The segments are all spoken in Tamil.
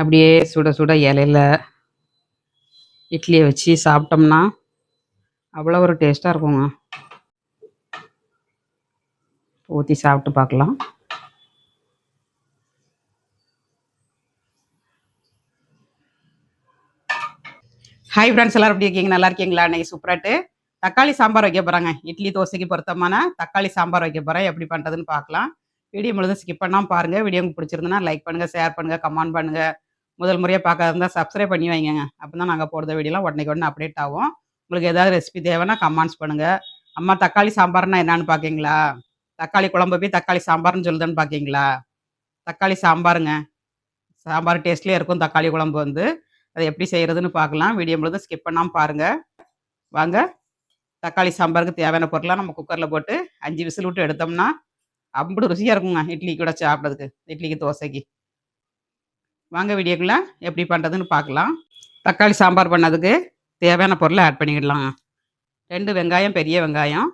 அப்படியே சுட சுட இலையில இட்லியை வச்சு சாப்பிட்டோம்னா அவ்வளோ ஒரு டேஸ்ட்டாக இருக்குங்க. ஊற்றி சாப்பிட்டு பார்க்கலாம். ஹாய் ஃப்ரெண்ட்ஸ் எல்லாரும் எப்படி இருக்கீங்க? நல்லா இருக்கீங்களா? இன்னைக்கு சூப்பராட்டு தக்காளி சாம்பார் வைக்க போகிறாங்க இட்லி தோசைக்கு பொருத்தமான தக்காளி சாம்பார் வைக்க போகிறேன் எப்படி பண்ணுறதுன்னு பார்க்கலாம். வீடியோ முழுதும் ஸ்கிப் பண்ணாமல் பாருங்கள் வீடியோ உங்களுக்கு பிடிச்சிருந்தனா லைக் பண்ணுங்கள் ஷேர் பண்ணுங்கள் கமெண்ட் பண்ணுங்கள் முதல் முறையாக பார்க்காத இருந்தால் சப்ஸ்கிரைப் பண்ணி வைங்க அப்போ தான் நாங்கள் போடுற வீடியோலாம் உடனே உடனே அப்டேட் ஆகும். உங்களுக்கு ஏதாவது ரெசிபி தேவைன்னா கமெண்ட்ஸ் பண்ணுங்கள் அம்மா தக்காளி சாம்பார்னா என்னான்னு பார்க்கீங்களா தக்காளி குழம்பு போய் தக்காளி சாம்பார்னு சொல்லுதுன்னு பார்க்கீங்களா தக்காளி சாம்பாருங்க. சாம்பார் டேஸ்ட்லேயே இருக்கும் தக்காளி குழம்பு வந்து. அதை எப்படி செய்கிறதுன்னு பார்க்கலாம். வீடியோ முழுதும் ஸ்கிப் பண்ணாமல் பாருங்கள் வாங்க. தக்காளி சாம்பாருக்கு தேவையான பொருளாக நம்ம குக்கரில் போட்டு அஞ்சு விசில் விட்டு எடுத்தோம்னா அப்படி ருசியாக இருக்குங்க. இட்லி கூட சாப்பிட்றதுக்கு. இட்லிக்கு தோசைக்கு. வாங்க வீடியோக்குள்ள எப்படி பண்ணுறதுன்னு பார்க்கலாம். தக்காளி சாம்பார் பண்ணதுக்கு தேவையான பொருளை ஆட் பண்ணிக்கிடலாம் ரெண்டு வெங்காயம் பெரிய வெங்காயம்.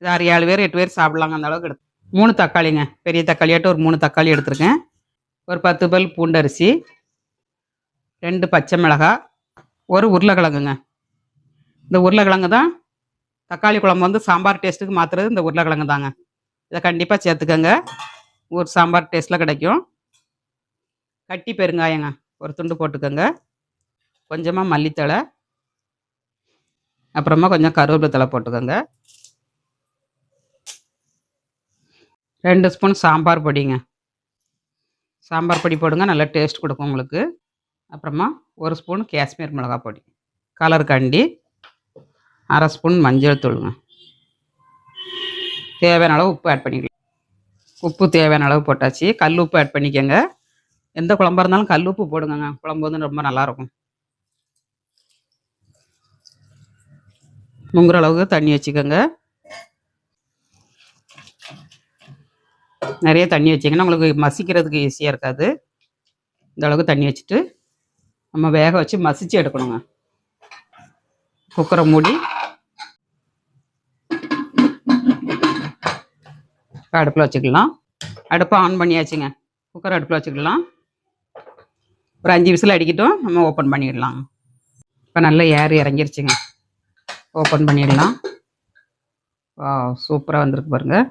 இது ஆறு ஏழு பேர் எட்டு பேர் சாப்பிட்லாங்க அந்த அளவுக்கு எடுத்து. மூணு தக்காளிங்க. பெரிய தக்காளியாட்டு ஒரு மூணு தக்காளி எடுத்திருக்கேன். ஒரு பத்து பல் பூண்டரிசி ரெண்டு பச்சை மிளகாய் ஒரு உருளைக்கிழங்குங்க. இந்த உருளைக்கிழங்கு தான் தக்காளி குழம்பு வந்து சாம்பார் டேஸ்ட்டுக்கு மாற்றுறது இந்த உருளைக்கிழங்கு தாங்க. இதை கண்டிப்பாக சேர்த்துக்கோங்க. ஒரு சாம்பார் டேஸ்ட்டில் கிடைக்கும். கட்டி பெருங்காயங்க. ஒரு துண்டு போட்டுக்கோங்க. கொஞ்சமாக மல்லித்தழை. அப்புறமா கொஞ்சம் கருவேப்பிலை தழை போட்டுக்கோங்க. ரெண்டு ஸ்பூன் சாம்பார் பொடிங்க. சாம்பார் பொடி போடுங்க நல்லா டேஸ்ட் கொடுக்கும் உங்களுக்கு. அப்புறமா ஒரு ஸ்பூன் காஷ்மீர் மிளகாய் பொடி. கலர் கண்டி. அரை ஸ்பூன் மஞ்சள் தூளுங்க. தேவையான அளவு உப்பு ஆட் பண்ணிக்கலாம். உப்பு தேவையான அளவு போட்டாச்சு. கல் உப்பு ஆட் பண்ணிக்கோங்க. எந்த குழம்பா இருந்தாலும் கல் உப்பு போடுங்கங்க. குழம்பு வந்து ரொம்ப நல்லாயிருக்கும். முங்குற அளவுக்கு தண்ணி வச்சுக்கோங்க. நிறைய தண்ணி வச்சிங்கன்னா உங்களுக்கு மசிக்கிறதுக்கு ஈஸியாக இருக்காது. இந்த அளவுக்கு தண்ணி வச்சுட்டு நம்ம வேக வச்சு மசிச்சு எடுக்கணுங்க. குக்கரை மூடி. அடுப்பில் வச்சுக்கலாம். அடுப்பை ஆன் பண்ணியாச்சுங்க. குக்கர் அடுப்பில் வச்சுக்கலாம். ஒரு அஞ்சு விசில் அடிக்கட்டும் நம்ம ஓப்பன் பண்ணிடலாம். இப்போ நல்லா ஏர் இறங்கிருச்சுங்க. ஓப்பன் பண்ணிடலாம். வா சூப்பராக வந்திருக்கு பாருங்கள்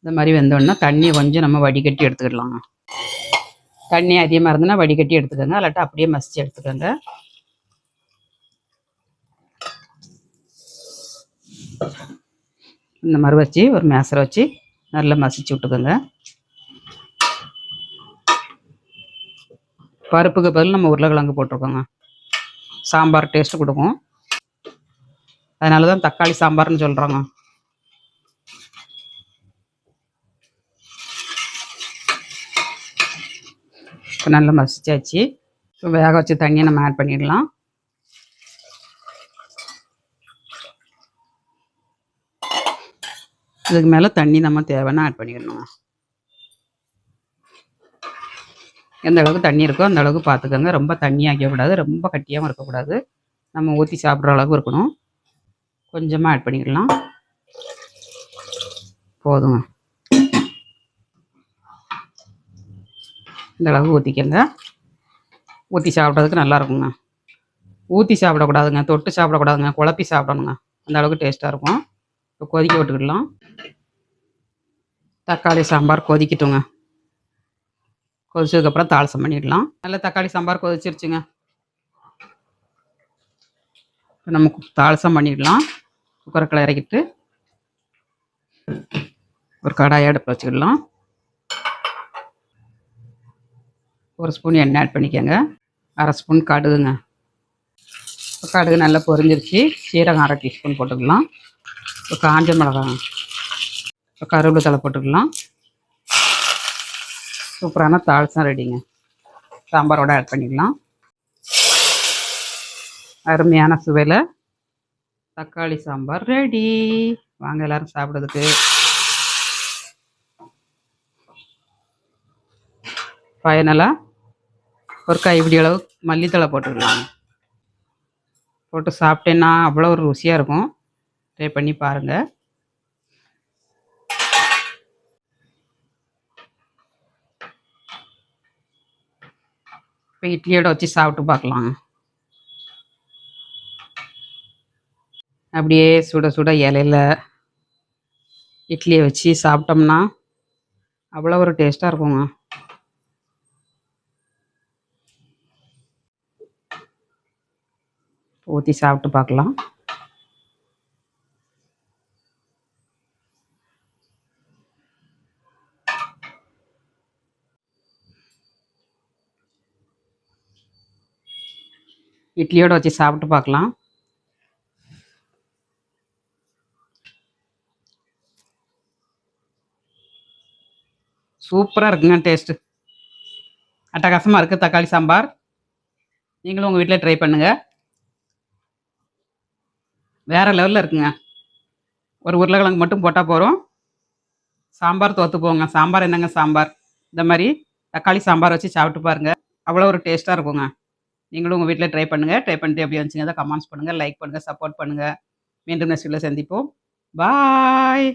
இந்த மாதிரி வெந்தோடனே தண்ணியை கொஞ்சம் நம்ம வடிகட்டி எடுத்துக்கிடலாங்க தண்ணி அதிகமாக இருந்ததுன்னா வடிகட்டி எடுத்துக்கோங்க. இல்லாட்டா அப்படியே மசிச்சு எடுத்துக்கோங்க. இந்த மாதிரி வச்சு ஒரு மேசரை வச்சு நல்லா மசிச்சு விட்டுக்கோங்க. பருப்புக்கு பதில் நம்ம உருளைக்கிழங்கு போட்டிருக்கோங்க. சாம்பார் டேஸ்ட் கொடுக்கும். அதனால தான் தக்காளி சாம்பார்னு சொல்கிறோங்க இப்போ நல்லா மசிச்சாச்சு. இப்போ வேக வச்ச தண்ணியை நம்ம ஆட் பண்ணிடலாம். இதுக்கு மேலே தண்ணி நம்ம தேவைன்னா ஆட் பண்ணிடணும் எந்த அளவுக்கு தண்ணி இருக்கோ அந்த அளவுக்கு பார்த்துக்கோங்க ரொம்ப தண்ணி ஆக்கக்கூடாது ரொம்ப கட்டியாகவும் இருக்கக்கூடாது. நம்ம ஊற்றி சாப்பிட்ற அளவுக்கு இருக்கணும். கொஞ்சமாக ஆட் பண்ணிக்கலாம். போதுங்க. இந்த அளவு ஊற்றிக்கங்க ஊற்றி சாப்பிட்றதுக்கு நல்லா இருக்குங்க. ஊற்றி சாப்பிடக்கூடாதுங்க. தொட்டு சாப்பிடக்கூடாதுங்க. குழப்பி சாப்பிடணுங்க. அந்த அளவுக்கு டேஸ்ட்டாக இருக்கும். இப்போ கொதிக்க விட்டுக்கிடலாம். தக்காளி சாம்பார் கொதிக்கட்டுங்க. கொதிச்சதுக்கப்புறம் தாளசம் பண்ணிடலாம். நல்லா தக்காளி சாம்பார் கொதிச்சிருச்சுங்க. நம்ம தாளசம் பண்ணிடலாம். குக்கரை இறக்கிட்டு ஒரு கடாயை அடுப்பில் வச்சுக்கிடலாம். ஒரு ஸ்பூன் எண்ணெய் ஆட் பண்ணிக்கோங்க. அரை ஸ்பூன் கடுகுங்க. கடுகு நல்லா பொரிஞ்சிருச்சு. சீரகம் அரை டீஸ்பூன் போட்டுக்கலாம். இப்போ காஞ்ச மிளகாய். இப்போ கருவேப்பிலை தலை போட்டுக்கலாம். சூப்பரான தாள்ஸும் ரெடிங்க. சாம்பாரோட ஆட் பண்ணிக்கலாம். அருமையான சுவையில் தக்காளி சாம்பார் ரெடி. வாங்க எல்லாரும் சாப்பிட்றதுக்கு. ஃபைனலாக ஒரு கைப்பிடி அளவு மல்லித்தலை போட்டுக்கலாம் போட்டு சாப்பிட்டேன்னா அவ்வளோ ஒரு ருசியாக இருக்கும். ட்ரை பண்ணி பாருங்கள் இப்போ இட்லியோட வச்சு சாப்பிட்டு பார்க்கலாம். அப்படியே சுட சுட இலையில இட்லியை வச்சு சாப்பிட்டோம்னா அவ்வளோ ஒரு டேஸ்ட்டாக இருக்குங்க. ஊற்றி சாப்பிட்டு பார்க்கலாம். இட்லியோட வச்சு சாப்பிட்டு பார்க்கலாம். சூப்பராக இருக்குங்க டேஸ்ட்டு அட்டகாசமாக இருக்குது தக்காளி சாம்பார். நீங்களும் உங்கள் வீட்டில் ட்ரை பண்ணுங்கள் வேறு லெவலில் இருக்குங்க. ஒரு உருளைக்கிழங்கு மட்டும் போட்டால் போகிறோம் சாம்பார் தோற்று போங்க. சாம்பார் என்னங்க சாம்பார்? இந்த மாதிரி தக்காளி சாம்பார் வச்சு சாப்பிட்டு பாருங்கள் அவ்வளோ ஒரு டேஸ்ட்டாக இருக்குங்க. நீங்களும் உங்கள் வீட்டில் ட்ரை பண்ணுங்கள் ட்ரை பண்ணிட்டு எப்படி வந்துச்சுங்க கமெண்ட்ஸ் பண்ணுங்கள் லைக் பண்ணுங்கள் சப்போர்ட் பண்ணுங்கள் மீண்டும் நெக்ஸ்ட் சந்திப்போம். பாய்